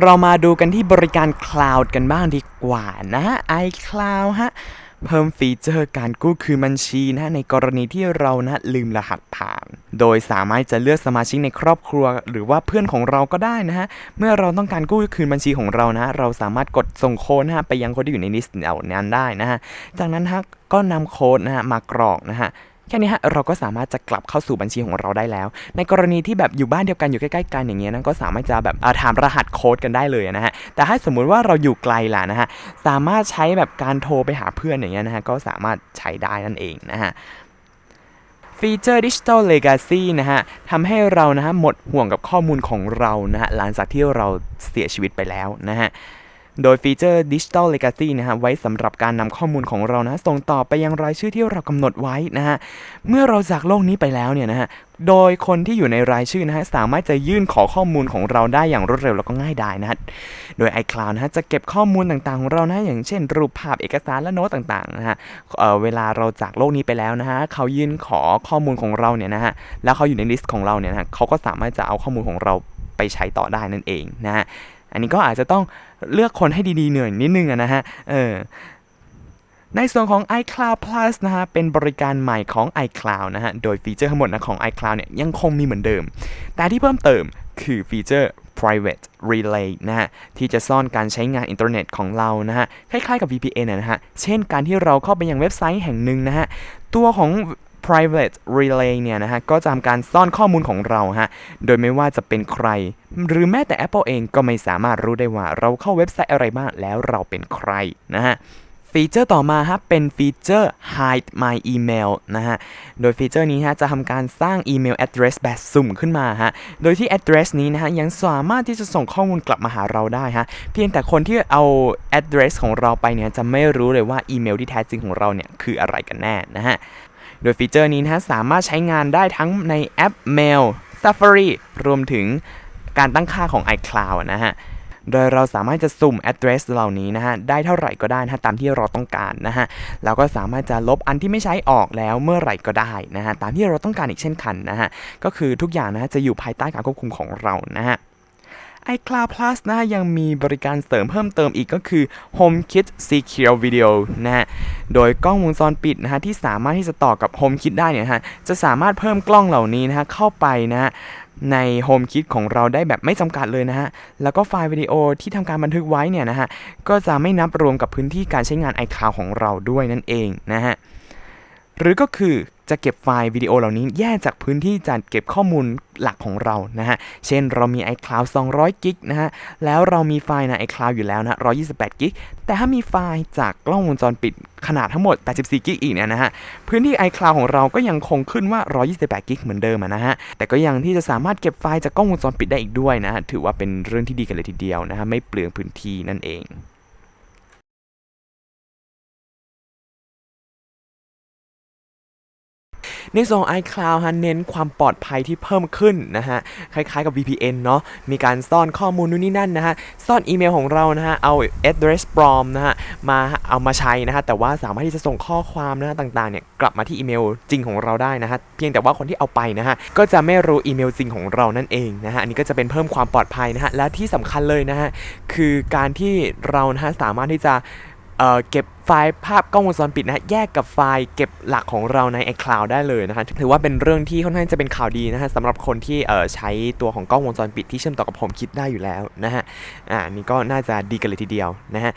เรามาดูกันที่บริการ Cloud กันบ้างดีกว่านะฮะ iCloud ฮะ เพิ่มฟีเจอร์การกู้คืนบัญชีนะในกรณีที่เรานะลืมรหัสผ่าน โดยสามารถจะเลือกสมาชิกในครอบครัว หรือว่าเพื่อนของเราก็ได้นะฮะ เมื่อเราต้องการกู้คืนบัญชีของเรานะฮะเราสามารถกดส่งโค้ดนะฮะไปยังคนที่อยู่ในลิสต์เหล่านั้นได้นะฮะ จากนั้นฮะก็นำโค้ดนะฮะมากรอกนะฮะ แค่นี้ฮะเราก็สามารถจะกลับเข้าสู่บัญชีของเราได้แล้ว ในกรณีที่แบบอยู่บ้านเดียวกันอยู่ใกล้ๆกันอย่างเงี้ยนะก็สามารถจะแบบาถามรหัสโค้ดกันได้เลยนะฮะแต่ถ้าสมมุติว่าเราอยู่ไกลล่ะนะฮะสามารถใช้แบบการโทรไปหาเพื่อนอย่างเงี้ยนะฮะก็สามารถใช้ได้นั่นเองนะฮะฟีเจอร์ Digital Legacy นะฮะทำให้เรานะฮะหมดห่วงกับข้อมูลของเรานะฮะหลังจากที่เราเสียชีวิตไปแล้วนะฮะ โดยฟีเจอร์ Digital Legacy นะฮะไว้สำหรับการนำข้อมูลของเรานะส่งต่อไปยังรายชื่อที่เรากำหนดไว้นะฮะเมื่อเราจากโลกนี้ไปแล้วเนี่ยนะฮะโดยคนที่อยู่ในรายชื่อนะฮะสามารถจะยื่นขอข้อมูลของเราได้อย่างรวดเร็วแล้วก็ง่ายดายนะฮะโดย iCloud นะฮะจะเก็บข้อมูลต่างๆของเรานะอย่างเช่น รูปภาพเอกสารและโน้ตต่างๆนะฮะเเวลาเราจากโลกนี้ไปแล้วนะฮะเขายื่นขอข้อมูลของเราเนี่ยนะฮะแล้วเขาอยู่ในลิสต์ของเราเนี่ยนะฮะเขาก็สามารถจะเอาข้อมูลของเราไปใช้ต่อได้นั่นเองนะฮะ อันนี้ก็อาจจะต้องเลือกคนให้ดีๆหน่อยนิดนึงนะฮะ เออในส่วนของ iCloud Plus นะฮะ เป็นบริการใหม่ของ iCloud นะฮะ โดยฟีเจอร์ทั้งหมดนะของ iCloud เนี่ยยังคงมีเหมือนเดิม แต่ที่เพิ่มเติมคือฟีเจอร์ private relay นะฮะ ที่จะซ่อนการใช้งานอินเทอร์เน็ตของเรานะฮะ คล้ายๆกับ VPN นะฮะ เช่นการที่เราเข้าไปยังเว็บไซต์แห่งหนึ่งนะฮะ ตัวของ private relay เนี่ยนะฮะก็จะทำการซ่อนข้อมูลของเราฮะโดยไม่ว่าจะเป็นใคร หรือแม้แต่ Apple เองก็ไม่สามารถรู้ได้ว่าเราเข้าเว็บไซต์อะไรบ้างแล้วเราเป็นใครนะฮะฟีเจอร์ต่อมาฮะเป็นฟีเจอร์ hide my email นะฮะ โดยฟีเจอร์นี้ฮะจะทำการสร้างอีเมล address แบบสุ่มขึ้นมาฮะ โดยที่ address นี้นะฮะยังสามารถที่จะส่งข้อมูลกลับมาหาเราได้ฮะ เพียงแต่คนที่เอา address ของเราไปเนี่ยจะไม่รู้เลยว่าอีเมลที่แท้จริงของเราเนี่ยคืออะไรกันแน่นะฮะ โดยฟีเจอร์นี้นะสามารถใช้งานได้ทั้งในแอป Mail Safari รวมถึงการตั้งค่าของ iCloud นะฮะโดยเราสามารถจะสุ่ม address เหล่านี้นะฮะ ได้เท่าไหร่ก็ได้นะะตามที่เราต้องการนะฮะ เราก็สามารถจะลบอันที่ไม่ใช้ออกแล้วเมื่อไหร่ก็ได้นะฮะ ตามที่เราต้องการอีกเช่นกันนะฮะ ก็คือทุกอย่างนะฮะจะอยู่ภายใต้การควบคุมของเรานะฮะ iCloud Plus นะฮะยังมีบริการเสริมเพิ่มเติมอีกก็คือ HomeKit Secure Video นะฮะ โดยกล้องวงจรปิดนะฮะที่สามารถที่จะต่อกับ HomeKit ได้เนี่ยนะฮะ จะสามารถเพิ่มกล้องเหล่านี้นะฮะเข้าไปนะฮะใน HomeKit ของเราได้แบบไม่จำกัดเลยนะฮะ แล้วก็ไฟล์วิดีโอที่ทำการบันทึกไว้เนี่ยนะฮะ ก็จะไม่นับรวมกับพื้นที่การใช้งาน iCloud ของเราด้วยนั่นเองนะฮะ หรือก็คือ จะเก็บไฟล์วิดีโอเหล่านี้แยกจากพื้นที่จัดเก็บข้อมูลหลักของเรานะฮะ เช่นเรามี iCloud 200กิกนะฮะ แล้วเรามีไฟล์ใน iCloud อยู่แล้วนะ 128กิก แต่ถ้ามีไฟล์จากกล้องวงจรปิดขนาดทั้งหมด 84กิกอีกเนี่ยนะฮะ พื้นที่ iCloud ของเราก็ยังคงขึ้นว่า 128กิกเหมือนเดิมนะฮะ แต่ก็ยังที่จะสามารถเก็บไฟล์จากกล้องวงจรปิดได้อีกด้วยนะฮะถือว่าเป็นเรื่องที่ดีกันเลยทีเดียวนะฮะ ไม่เปลืองพื้นที่นั่นเอง ในส่วนของ iCloud ฮะเน้นความปลอดภัยที่เพิ่มขึ้นนะฮะคล้ายๆกับ VPN เนาะมีการซ่อนข้อมูลนู่นนี่นั่นนะฮะซ่อนอีเมลของเรานะฮะเอา address ปลอมนะฮะมาเอามาใช้นะฮะแต่ว่าสามารถที่จะส่งข้อความนะฮะต่างๆเนี่ยกลับมาที่อีเมลจริงของเราได้นะฮะเพียงแต่ว่าคนที่เอาไปนะฮะก็จะไม่รู้อีเมลจริงของเรานั่นเองนะฮะอันนี้ก็จะเป็นเพิ่มความปลอดภัยนะฮะและที่สำคัญเลยนะฮะคือการที่เรานะฮะสามารถที่จะ เเก็บไฟล์ภาพกล้องวงจรปิดนะฮะแยกกับไฟล์เก็บหลักของเราใน iCloud ได้เลยนะฮะถือว่าเป็นเรื่องที่ค่อนข้างจะเป็นข่าวดีนะฮะสำหรับคนที่เอ่อใช้ตัวของกล้องวงจรปิดที่เชื่อมต่อกับ HomeKit ได้อยู่แล้วนะฮะอ่าอันนี่ก็น่าจะดีกันเลยทีเดียวนะฮะ